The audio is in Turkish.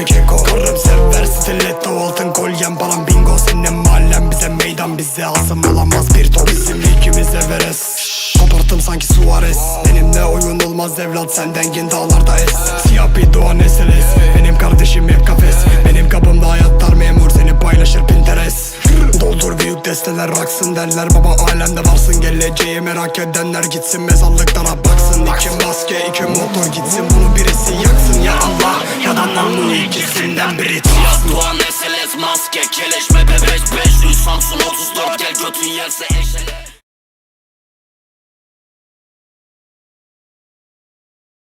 bir keko? Karım sever stiletto altın kolyem falan. Bingo Senin mahallen bize meydan bize asım olamaz bir top. Bizim ikimiz Everest. Koparttım sanki Suarez. Benimle oyun olmaz evlat senden gin dağlarda es. Siyah bir doğan SLS Benim kardeşim hep kafes. Benim kapımda hayatlar memur seni paylaşır Pinterest. Doldur büyük desteler aksın derler. Baba alemde varsın geleceği merak edenler. Gitsin mezarlıklara baksın. İki maske iki motor gitsin. Bunu birisi yaksın ikisinden biri Siyah Doğan SLS maske Keleş MB5 500 Samsun 34 Gel götün yerse eşele